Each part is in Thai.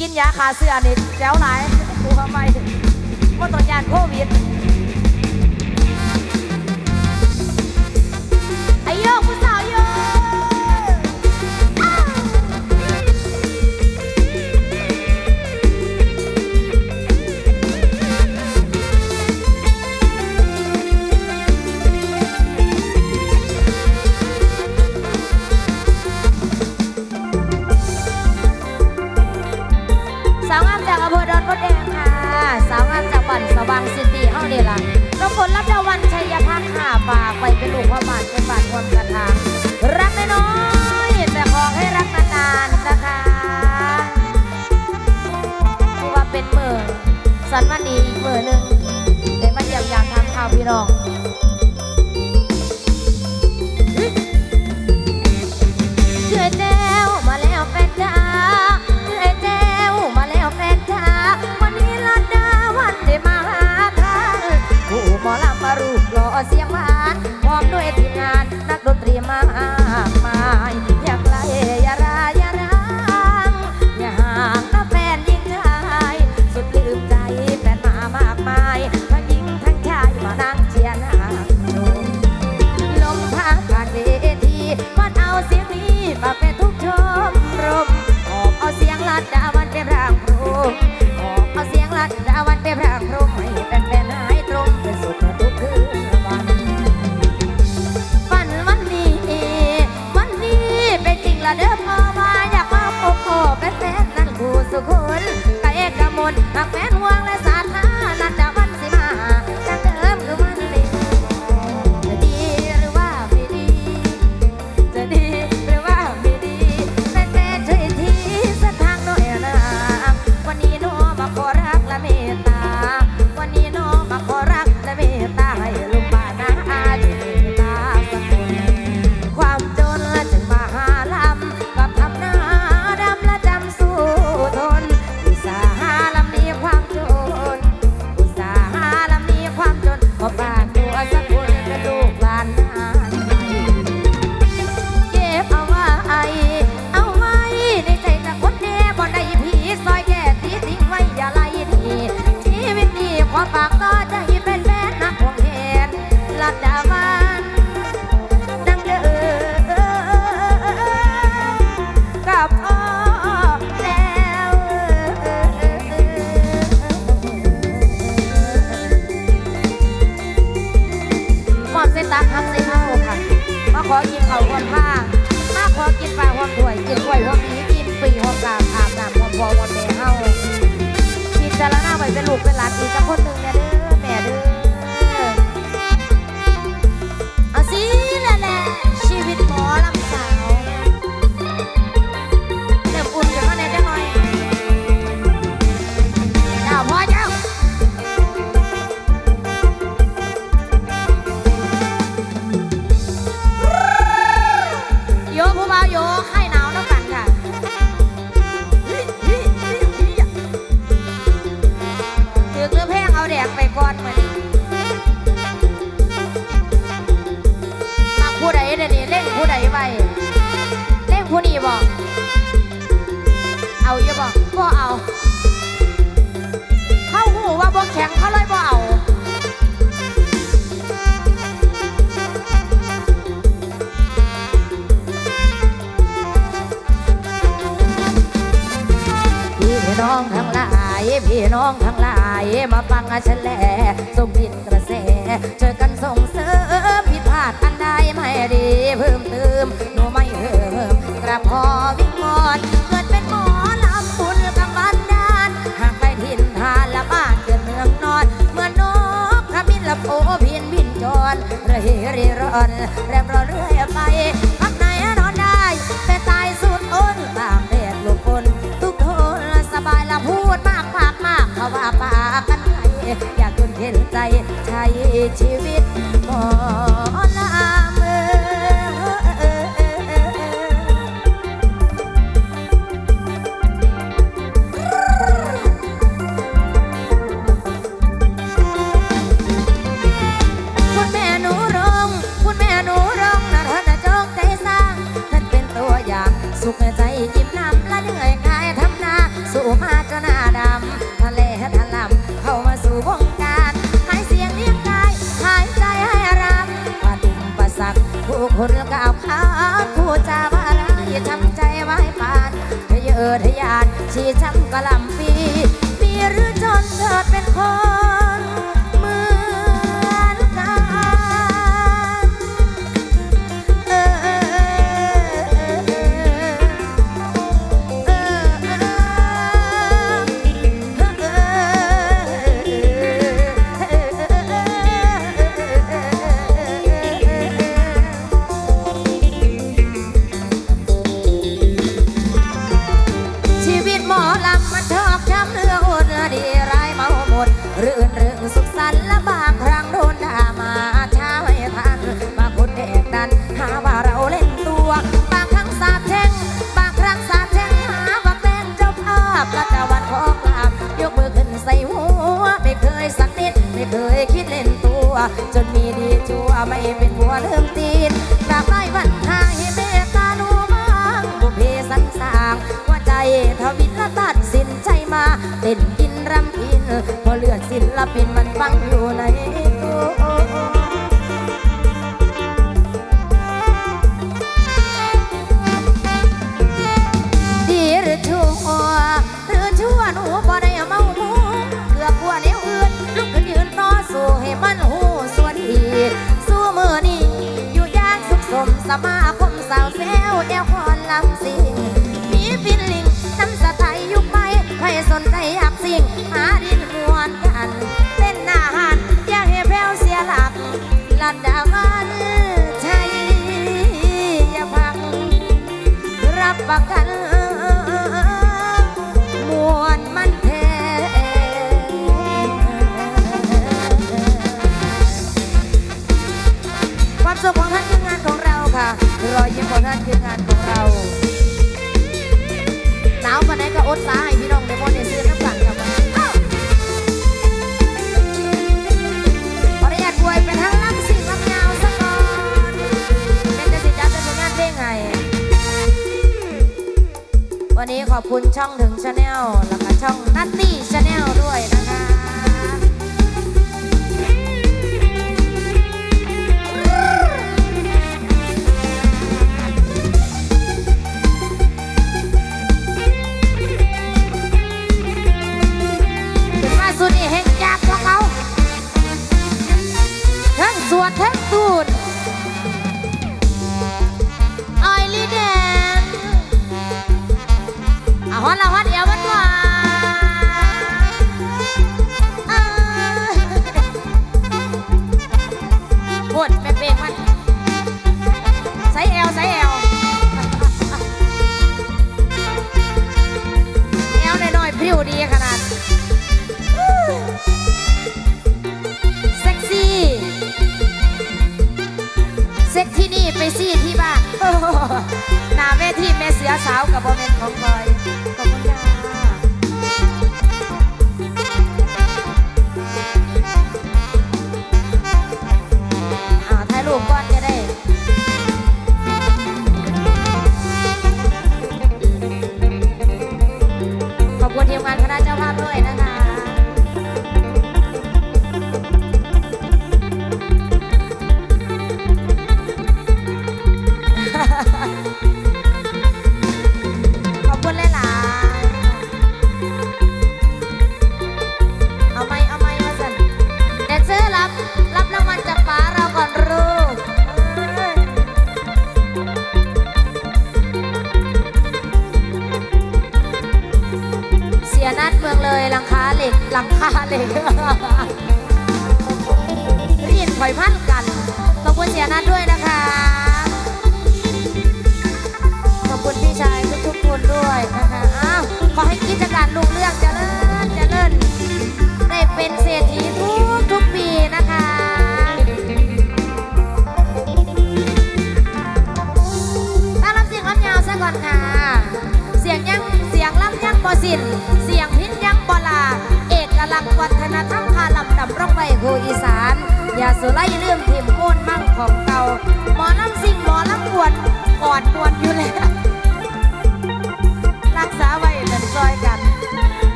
กินยาคาเสื้อนี่แจ้วไหนกูทำไมว่าตอนยานโควิด นี่ละน้องฝนรับดาวันชัยพักค่าป่าไปเป็นลูกพระบาทเป็นบาทควมกระทางรักน้อยแต่ขอให้รักนานๆนะคะเพราะว่าเป็นเมื่อสันวันนี้อีกเมื่อหนึ่งเดี๋ยวมาเยี่ยยามทางข่าวพี่น้อง มาฟังอาฉันแลส่งดินกระ you ธอทยานชีช้ำกะลำปีปีหรือจนเธอเป็นคน คิดเล่นตัว จนมีดีจัวไม่เป็นหัวเรื่มตีนอยากได้วันทางให้เมตตาหนูบ้างบุเพสันสางว่าใจทวิละตัดสินใจมาเต้นกินรำพิน พอเลือดศิลปินมันฟังอยู่ใน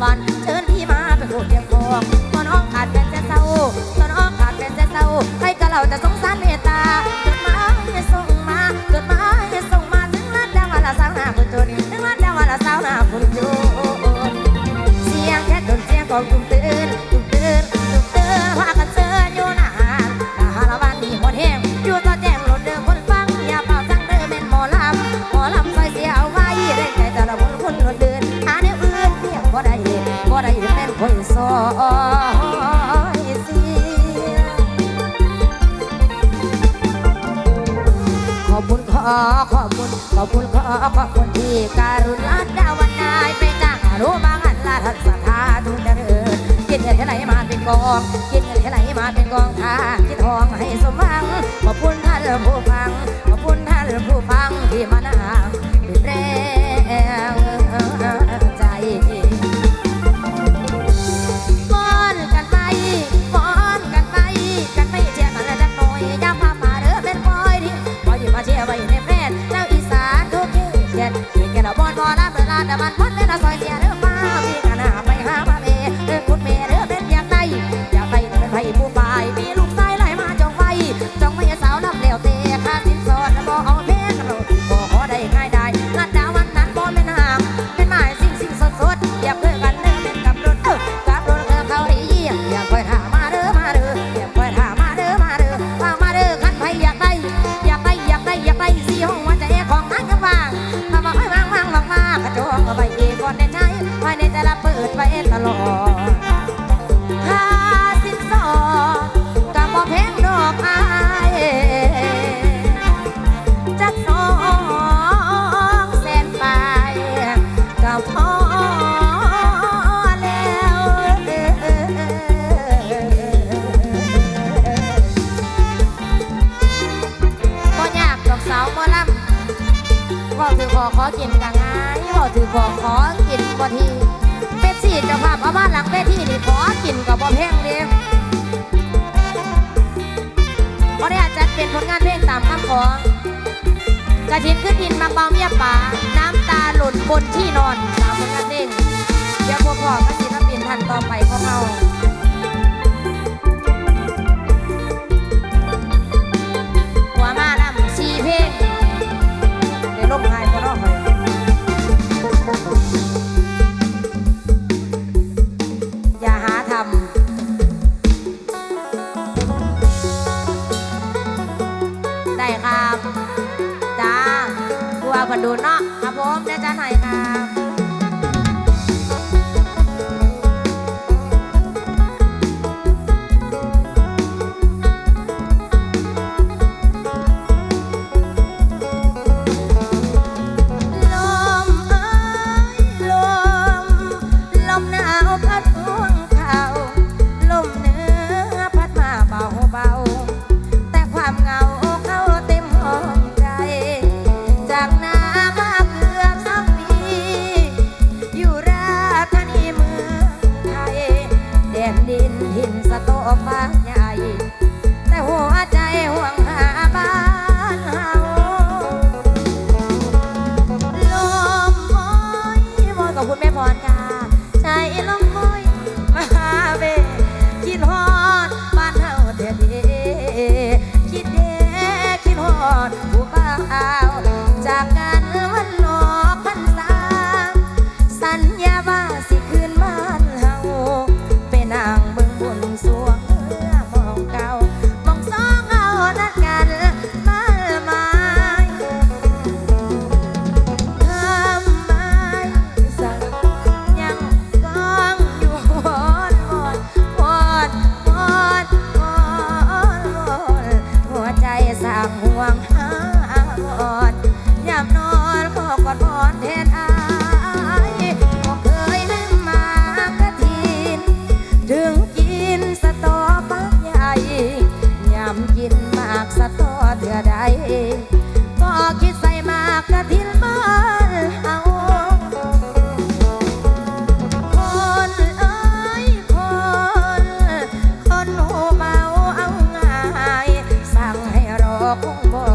van ขอบคุณขอขอบุณขอบุณขอขอบุณที่การุณาดาวนายไปจ้างรู้บางันลาทัศาทุเดินกินเงินที่ไหนมาเป็นกองกินเงินที่ไหนมาเป็นกองค่ะคิดทองให้สมหวังขอบคุณท่านผู้ฟังขอบคุณท่านผู้ฟังที่มานั่งเป็นแรง อยในใจเราเปิดไว้ตลอดห้าสิบสองกับบ่เพงดอกอายจักสองแสนไปกับพอแล้วบ่ยากดอกสาวบ่ลำบ่ถือขอขอกินกันง่ายบ่ถือขอขอ บทีเฟสดสี่จะาาพเอามาหลังเวทีนี่ขอกินกับบ่แห้งเด้เพราะได้อาจจะเป็นผลงานเพลงตามคำขอกระถินขึ้นดินมาเบาเมียป่าน้ำตาหล่นบนที่นอนตามผลงานเด้งเดี๋ยวพวกพ่อก็ศิลปินทันต่อไปของเรา พันดูเนาะครับผมเดี๋ยวจะหน่อยครับ Come on.